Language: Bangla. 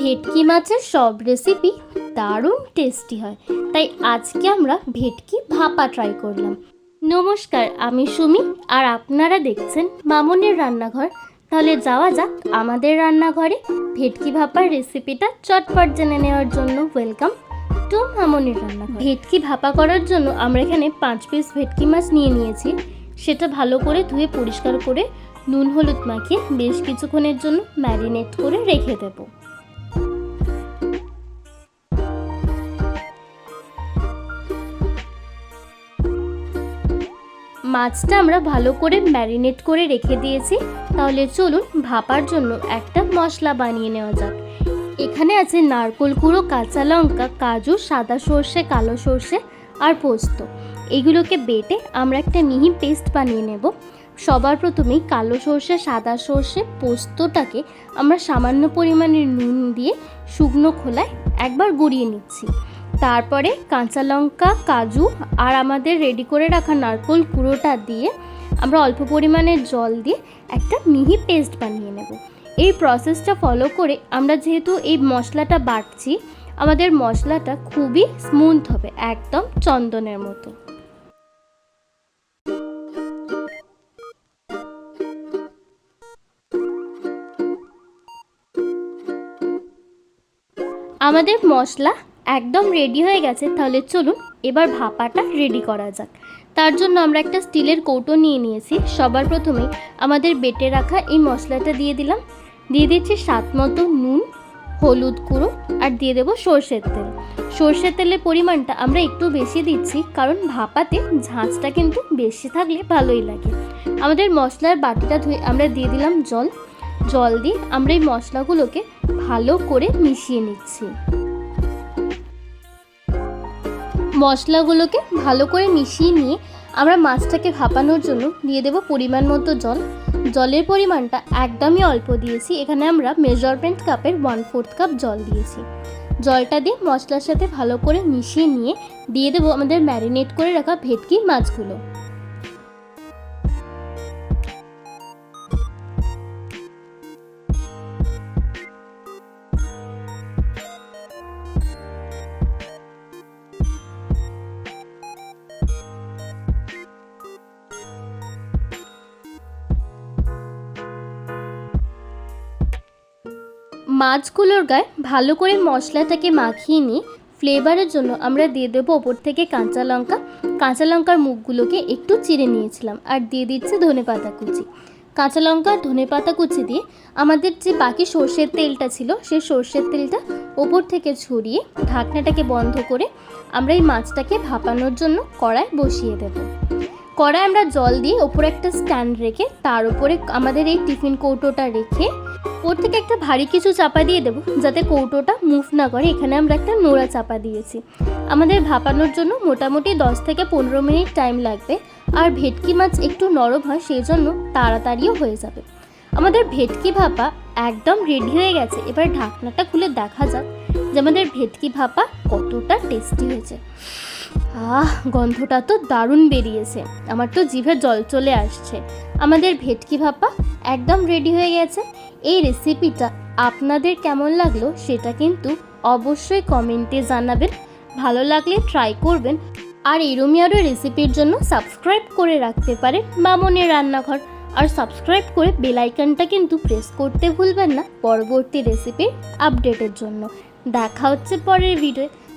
ভেটকি মাছের সব রেসিপি দারুণ টেস্টি হয়। তাই আজকে আমরা ভেটকি ভাপা ট্রাই করলাম। নমস্কার, আমি সুমি, আর আপনারা দেখছেন মামনের রান্নাঘর। তাহলে যাওয়া যাক আমাদের রান্নাঘরে ভেটকি ভাপার রেসিপিটা চটপট জেনে নেওয়ার জন্য। ওয়েলকাম টু মামনের রান্না ভেটকি ভাপা করার জন্য আমরা এখানে পাঁচ পিস ভেটকি মাছ নিয়ে নিয়েছি। সেটা ভালো করে ধুয়ে পরিষ্কার করে নুন, হলুদ মাখিয়ে বেশ কিছুক্ষণের জন্য ম্যারিনেট করে রেখে দেবো। মাছটা আমরা ভালো করে ম্যারিনেট করে রেখে দিয়েছি। তাহলে চলুন ভাপার জন্য একটা মশলা বানিয়ে নেওয়া যাক। এখানে আছে নারকোল কুড়ো, কাঁচা লঙ্কা, কাজু, সাদা সর্ষে, কালো সর্ষে আর পোস্ত। এগুলোকে বেটে আমরা একটা মিহি পেস্ট বানিয়ে নেব। সবার প্রথমেই কালো সর্ষে, সাদা সর্ষে, পোস্তটাকে আমরা সামান্য পরিমাণের নুন দিয়ে শুকনো খোলায় একবার গড়িয়ে নিচ্ছি। তারপরে কাঁচা লঙ্কা, কাজু আর আমাদের রেডি করে রাখা নারকোল কুড়োটা দিয়ে আমরা অল্প পরিমাণে জল দিয়ে একটা মিহি পেস্ট বানিয়ে নেব। এই প্রসেসটা ফলো করে আমরা যেহেতু এই মশলাটা বাটছি, আমাদের মশলাটা খুবই স্মুথ হবে, একদম চন্দনের মতো। আমাদের মশলা একদম রেডি হয়ে গেছে, তাহলে চলুন এবার ভাপাটা রেডি করা যাক। তার জন্য আমরা একটা স্টিলের কৌটো নিয়ে নিয়েছি। সবার প্রথমে আমাদের বেটে রাখা এই মশলাটা দিয়ে দিলাম। দিয়ে দিচ্ছি স্বাদ মতো নুন, হলুদ গুঁড়ো আর দিয়ে দেবো সর্ষের তেল। সর্ষের তেলের পরিমাণটা আমরা একটু বেশি দিচ্ছি, কারণ ভাপাতে ঝাঁঝটা কিন্তু বেশি থাকলে ভালোই লাগে। আমাদের মশলার বাটিটা ধুয়ে আমরা দিয়ে দিলাম জল। জল দিয়ে আমরা এই মশলাগুলোকে ভালো করে মিশিয়ে নিচ্ছি। মশলাগুলোকে ভালো করে মিশিয়ে নিয়ে আমরা মাছটাকে ভাপানোর জন্য দিয়ে দেব পরিমাণ মতো জল। জলের পরিমাণটা একদমই অল্প দিয়েছি। এখানে আমরা মেজারমেন্ট কাপের ওয়ান ফোর্থ কাপ জল দিয়েছি। জলটা দিয়ে মশলার সাথে ভালো করে মিশিয়ে নিয়ে দিয়ে দেবো আমাদের ম্যারিনেট করে রাখা ভেটকি মাছগুলো। মাছগুলোর গায়ে ভালো করে মশলাটাকে মাখিয়ে নিয়ে ফ্লেভারের জন্য আমরা দিয়ে দেবো ওপর থেকে কাঁচা লঙ্কা। কাঁচা লঙ্কার মুখগুলোকে একটু চিড়ে নিয়েছিলাম আর দিয়ে দিচ্ছি ধনে পাতা কুচি। কাঁচা লঙ্কা, ধনে পাতা কুচি দিয়ে আমাদের যে বাকি সর্ষের তেলটা ছিল, সেই সর্ষের তেলটা ওপর থেকে ছড়িয়ে ঢাকনাটাকে বন্ধ করে আমরা এই মাছটাকে ভাপানোর জন্য কড়ায় বসিয়ে দেবো। কড়ায় আমরা জল দিয়ে ওপরে একটা স্ট্যান্ড রেখে তার উপরে আমাদের এই টিফিন কৌটোটা রেখে ওর থেকে একটা ভারী কিছু চাপা দিয়ে দেবো, যাতে কৌটোটা মুভ না করে। এখানে আমরা একটা নোড়া চাপা দিয়েছি। আমাদের ভাপানোর জন্য মোটামুটি দশ থেকে পনেরো মিনিট টাইম লাগবে, আর ভেটকি মাছ একটু নরম হয়, সেই জন্য তাড়াতাড়িও হয়ে যাবে। আমাদের ভেটকি ভাপা একদম রেডি হয়ে গেছে। এবার ঢাকনাটা খুলে দেখা যাক যে আমাদের ভেটকি ভাপা কতটা টেস্টি হয়েছে। আহ, গন্ধটা তো দারুণ বেরিয়েছে। আমার তো জিভে জল চলে আসছে। আমাদের ভেটকি ভাপা একদম রেডি হয়ে গেছে। এই রেসিপিটা আপনাদের কেমন লাগল সেটা কিন্তু অবশ্যই কমেন্টে জানাবেন। ভালো লাগলে ট্রাই করবেন। আর এরমই আরও রেসিপির জন্য সাবস্ক্রাইব করে রাখতে পারেন মামনের রান্নাঘর। আর সাবস্ক্রাইব করে বেলাইকানটা কিন্তু প্রেস করতে ভুলবেন না পরবর্তী রেসিপির আপডেটের জন্য। দেখা হচ্ছে পরের ভিডিওয়ে